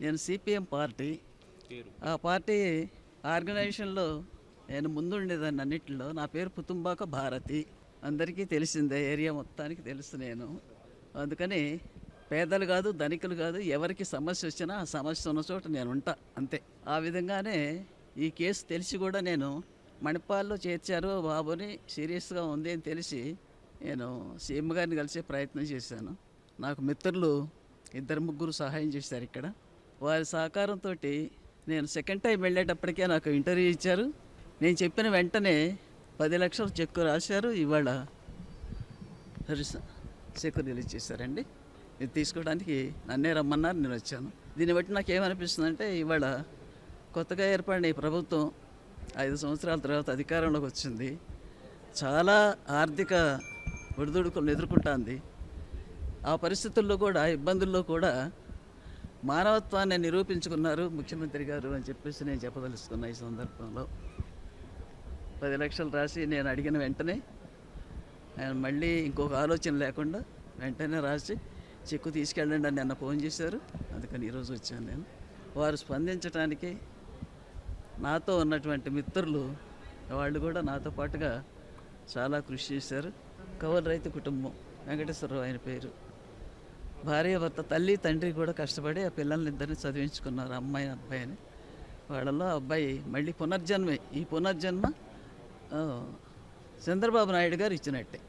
నేను CPM party. పేరు? ఆ పార్టీ ఆర్గనైజేషన్లో నేను ముందుండేదాన్ని అన్నింటిలో. నా పేరు పుతుంబాక భారతి. అందరికీ తెలిసిందే ఏరియా మొత్తానికి తెలుసు నేను. అందుకని పేదలు కాదు ధనికులు కాదు ఎవరికి సమస్య వచ్చినా ఆ సమస్య ఉన్న చోట నేను ఉంటా అంతే. ఆ విధంగానే ఈ కేసు తెలిసి కూడా నేను మణిపాల్లో చేర్చారు బాబుని సీరియస్గా ఉంది అని తెలిసి నేను సీఎం గారిని కలిసే ప్రయత్నం చేశాను. నాకు మిత్రులు ఇద్దరు ముగ్గురు సహాయం చేశారు ఇక్కడ. వారి సహకారంతో నేను సెకండ్ టైం వెళ్ళేటప్పటికే నాకు ఇంటర్వ్యూ ఇచ్చారు. నేను చెప్పిన వెంటనే పది లక్షలు చెక్కు రాశారు. ఇవాళ రిస- చెక్కు రిలీజ్ చేశారండి. ఇది తీసుకోవడానికి నన్నే రమ్మన్నారు నేను వచ్చాను. దీన్ని బట్టి నాకు ఏమనిపిస్తుందంటే ఇవాళ కొత్తగా ఏర్పడిన ఈ ప్రభుత్వం ఐదు సంవత్సరాల తర్వాత అధికారంలోకి వచ్చింది. చాలా ఆర్థిక ఒడిదుడుకులను ఎదుర్కొంటుంది. ఆ పరిస్థితుల్లో కూడా ఇబ్బందుల్లో కూడా మానవత్వాన్ని నిరూపించుకున్నారు ముఖ్యమంత్రి గారు అని చెప్పేసి నేను చెప్పదలుచుకున్నా ఈ సందర్భంలో. పది లక్షలు రాసి నేను అడిగిన వెంటనే ఆయన మళ్ళీ ఇంకొక ఆలోచన లేకుండా వెంటనే రాసి చెక్కు తీసుకెళ్ళండి అని నిన్న ఫోన్ చేశారు. అందుకని ఈరోజు వచ్చాను నేను. వారు స్పందించడానికి నాతో ఉన్నటువంటి మిత్రులు వాళ్ళు కూడా నాతో పాటుగా చాలా కృషి చేశారు. కవల రైతు కుటుంబం. వెంకటేశ్వరరావు ఆయన పేరు. భార్య భర్త తల్లి తండ్రి కూడా కష్టపడి ఆ పిల్లల్ని ఇద్దరిని చదివించుకున్నారు అమ్మాయి అబ్బాయిని వాళ్ళలో ఆ అబ్బాయి మళ్ళీ పునర్జన్మే. ఈ పునర్జన్మ చంద్రబాబు నాయుడు గారు ఇచ్చినట్టే.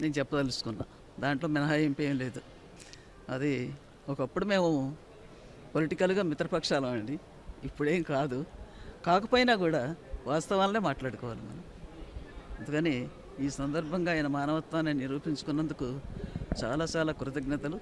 నేను చెప్పదలుచుకున్నా. దాంట్లో మినహాయింపు ఏం లేదు. అది ఒకప్పుడు మేము పొలిటికల్గా మిత్రపక్షాలం అండి. ఇప్పుడేం కాదు. కాకపోయినా కూడా వాస్తవాలనే మాట్లాడుకోవాలి మనం. అందుకని ఈ సందర్భంగా ఆయన మానవత్వాన్ని నిరూపించుకున్నందుకు చాలా చాలా కృతజ్ఞతలు.